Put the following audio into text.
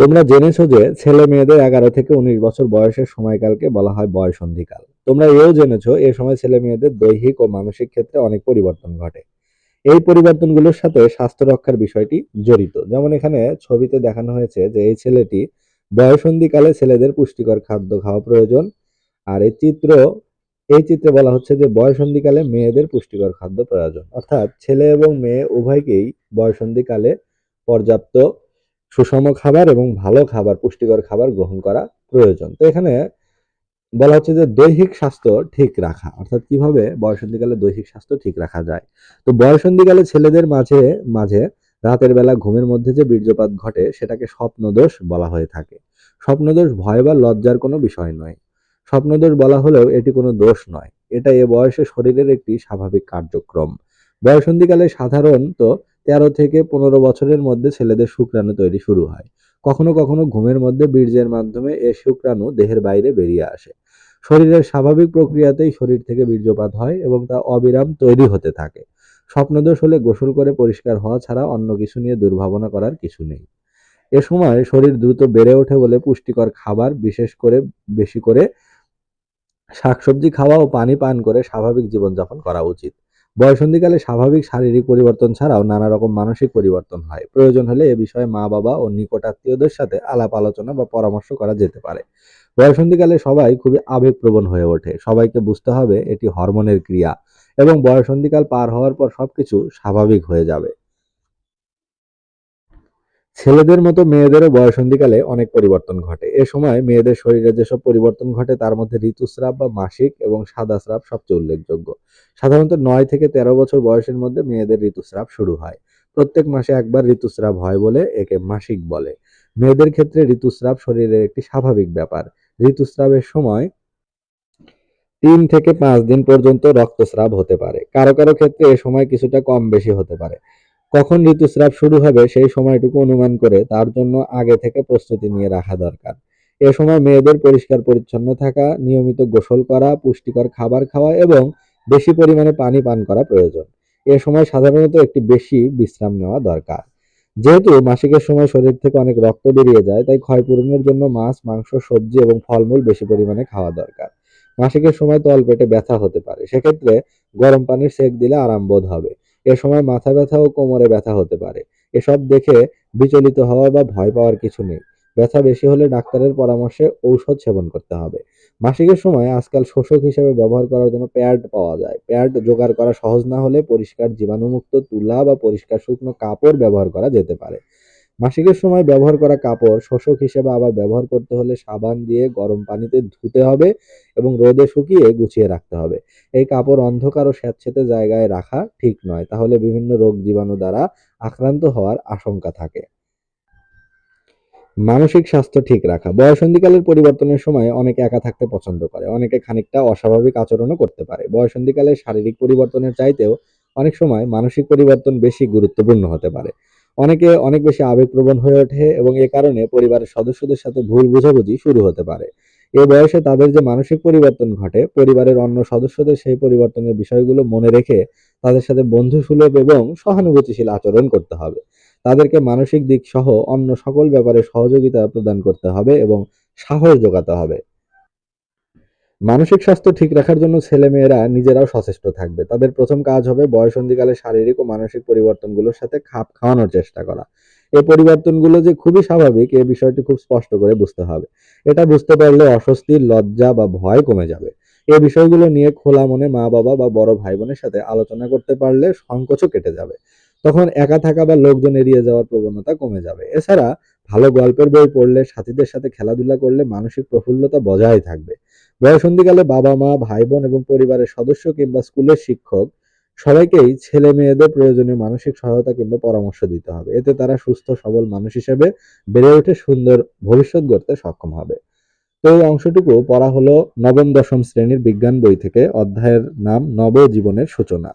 তোমরা জেনেছো যে ছেলে মেয়েদের এগারো থেকে উনিশ বছর বয়সের সময়কালকে বলা হয় বয়সন্ধিকাল। তোমরা এও জেনেছো এ সময় ছেলে মেয়েদের দৈহিক ও মানসিক ক্ষেত্রে অনেক পরিবর্তন ঘটে। এই পরিবর্তনগুলোর সাথে স্বাস্থ্য রক্ষার বিষয়টি জড়িত। যেমন এখানে ছবিতে দেখানো হয়েছে যে এই ছেলেটি বয়সন্ধিকালে ছেলেদের পুষ্টিকর খাদ্য খাওয়া প্রয়োজন। আর এই চিত্র, এই চিত্রে বলা হচ্ছে যে বয়সন্ধিকালে মেয়েদের পুষ্টিকর খাদ্য প্রয়োজন। অর্থাৎ ছেলে এবং মেয়ে উভয়কেই বয়সন্ধিকালে পর্যাপ্ত সুষম খাবার এবং ভালো খাবার, পুষ্টিকর খাবার গ্রহণ করা প্রয়োজন। তো এখানে বলা হচ্ছে যে দৈহিক স্বাস্থ্য ঠিক রাখা, অর্থাৎ কীভাবে বয়সন্ধিকালে দৈহিক স্বাস্থ্য ঠিক রাখা যায়। তো বয়সন্ধিকালে ছেলেদের মাঝে মাঝে রাতের বেলা ঘুমের মধ্যে যে বীর্যপাত ঘটে, সেটাকে স্বপ্নদোষ বলা হয়ে থাকে। স্বপ্নদোষ ভয় বা লজ্জার কোনো বিষয় নয়। স্বপ্নদোষ বলা হলেও এটি কোনো দোষ নয়। এটা এ বয়সে শরীরের একটি স্বাভাবিক কার্যক্রম। বয়সন্ধিকালে সাধারণত তেরো থেকে পনেরো বছরের মধ্যে ছেলেদের শুক্রাণু তৈরি শুরু হয়। কখনো কখনো ঘুমের মধ্যে বীর্যের মাধ্যমে এ শুক্রাণু দেহের বাইরে বেরিয়ে আসে। শরীরের স্বাভাবিক প্রক্রিয়াতেই শরীর থেকে বীর্যপাত হয় এবং তা অবিরাম তৈরি হতে থাকে। স্বপ্নদোষ হলে গোসল করে পরিষ্কার হওয়া ছাড়া অন্য কিছু নিয়ে দুর্ভাবনা করার কিছু নেই। এ সময় শরীর দ্রুত বেড়ে ওঠে বলে পুষ্টিকর খাবার, বিশেষ করে বেশি করে শাকসবজি খাওয়া ও পানি পান করে স্বাভাবিক জীবনযাপন করা উচিত। বয়সন্ধিকালে স্বাভাবিক শারীরিক পরিবর্তন ছাড়াও নানা রকম মানসিক পরিবর্তন হয়। প্রয়োজন হলে এ বিষয়ে মা বাবা ও নিকট আত্মীয়দের সাথে আলাপ আলোচনা বা পরামর্শ করা যেতে পারে। বয়সন্ধিকালে সবাই খুবই আবেগপ্রবণ হয়ে ওঠে। সবাইকে বুঝতে হবে এটি হরমোনের ক্রিয়া এবং বয়সন্ধিকাল পার হওয়ার পর সবকিছু স্বাভাবিক হয়ে যাবে। ছেলেদের মতো মেয়েদেরও বয়সন্ধিকালে অনেক পরিবর্তন ঘটে। এ সময় মেয়েদের শরীরে যেসব পরিবর্তন ঘটে, তার মধ্যে ঋতুস্রাব বা মাসিক এবং সাদা স্রাব সবচেয়ে উল্লেখযোগ্য। সাধারণত নয় থেকে তেরো বছর বয়সের মধ্যে মেয়েদের ঋতুস্রাব শুরু হয়। প্রত্যেক মাসে একবার ঋতুস্রাব হয় বলে একে মাসিক বলে। মেয়েদের ক্ষেত্রে ঋতুস্রাব শরীরের একটি স্বাভাবিক ব্যাপার। ঋতুস্রাবের সময় তিন থেকে পাঁচ দিন পর্যন্ত রক্তস্রাব হতে পারে। কারও কারও ক্ষেত্রে এ সময় কিছুটা কম বেশি হতে পারে। কখন ঋতুস্রাব শুরু হবে সেই সময়টুকু অনুমান করে তার জন্য আগে থেকে প্রস্তুতি নিয়ে রাখা দরকার। এ সময় মেয়েদের পরিষ্কার পরিচ্ছন্ন থাকা, নিয়মিত গোসল করা, পুষ্টিকর খাবার খাওয়া এবং বেশি পরিমাণে পানি পান করা প্রয়োজন। এ সময় সাধারণত একটি বেশি বিশ্রাম নেওয়া দরকার। যেহেতু মাসিকের সময় শরীর থেকে অনেক রক্ত বেরিয়ে যায়, তাই ক্ষয়পূরণের জন্য মাছ, মাংস, সবজি এবং ফলমূল বেশি পরিমাণে খাওয়া দরকার। মাসিকের সময় তলপেটে ব্যথা হতে পারে। সেক্ষেত্রে গরম পানির সেক দিলে আরাম বোধ হবে। এ সময় মাথা ব্যথা ও কোমরে ব্যথা হতে পারে। এসব দেখে বিচলিত হওয়া বা ভয় পাওয়ার কিছু নেই। ব্যথা বেশি হলে ডাক্তারের পরামর্শে ঔষধ সেবন করতে হবে। মাসিকের সময় আজকাল শোষক হিসেবে ব্যবহার করার জন্য প্যাড পাওয়া যায়। প্যাড জোগাড় করা সহজ না হলে পরিষ্কার জীবাণুমুক্ত তুলা বা পরিষ্কার শুকনো কাপড় ব্যবহার করা যেতে পারে। মাসিকের সময় ব্যবহার করা কাপড় শোষক হিসেবে আবার ব্যবহার করতে হলে সাবান দিয়ে গরম পানিতে ধুতে হবে এবং রোদে শুকিয়ে গুছিয়ে রাখতে হবে। এই কাপড় অন্ধকার ও স্যাঁতসেঁতে জায়গায় রাখা ঠিক নয়, তাহলে বিভিন্ন রোগ জীবাণু দ্বারা আক্রান্ত হওয়ার আশঙ্কা থাকে। মানসিক স্বাস্থ্য ঠিক রাখা। বয়সন্ধিকালের পরিবর্তনের সময় অনেকে একা থাকতে পছন্দ করে, অনেকে খানিকটা অস্বাভাবিক আচরণও করতে পারে। বয়সন্ধিকালে শারীরিক পরিবর্তনের চাইতেও অনেক সময় মানসিক পরিবর্তন বেশি গুরুত্বপূর্ণ হতে পারে। অনেকে অনেক বেশি আবেগপ্রবণ হয়ে ওঠে এবং এ কারণে পরিবারের সদস্যদের সাথে ভুল বোঝাবুঝি শুরু হতে পারে। এ বয়সে তাদের যে মানসিক পরিবর্তন ঘটে, পরিবারের অন্য সদস্যদের সেই পরিবর্তনের বিষয়গুলো মনে রেখে তাদের সাথে বন্ধুসুলভ এবং সহানুভূতিশীল আচরণ করতে হবে। তাদেরকে মানসিক দিক সহ অন্য সকল ব্যাপারে সহযোগিতা প্রদান করতে হবে এবং সাহস যোগাতে হবে। মানসিক স্বাস্থ্য ঠিক রাখার জন্য ছেলেমেয়েরা নিজেরাও সচেষ্ট থাকবে। তাদের প্রথম কাজ হবে বয়সন্ধিকালে শারীরিক ও মানসিক পরিবর্তনগুলোর সাথে খাপ খাওয়ানোর চেষ্টা করা। এই পরিবর্তনগুলো যে খুবই স্বাভাবিক এই বিষয়টি খুব স্পষ্ট করে বুঝতে হবে। এটা বুঝতে পারলে অস্বস্তি লজ্জা বা ভয় কমে যাবে। এই বিষয়গুলো নিয়ে খোলা মনে মা বাবা বা বড় ভাই বোনের সাথে আলোচনা করতে পারলে সংকোচও কেটে যাবে। তখন একা থাকা বা লোকজন এড়িয়ে যাওয়ার প্রবণতা কমে যাবে। এছাড়া ভালো গল্পের বই পড়লে সাথীদের সাথে খেলাধুলা করলে মানসিক প্রফুল্লতা বজায় থাকবে। বয়সন্ধিকালে বাবা মা ভাই বোন এবং পরিবারের সদস্য কিংবা স্কুলের শিক্ষক সবাইকেই ছেলে মেয়েদের প্রয়োজনীয় মানসিক সহায়তা কিংবা পরামর্শ দিতে হবে। এতে তারা সুস্থ, সবল মানুষ হিসেবে বেড়ে উঠে সুন্দর ভবিষ্যৎ গড়তে সক্ষম হবে। তো এই অংশটুকু পড়া হলো নবম, দশম শ্রেণির বিজ্ঞান বই থেকে। অধ্যায়ের নাম নব জীবনের সূচনা।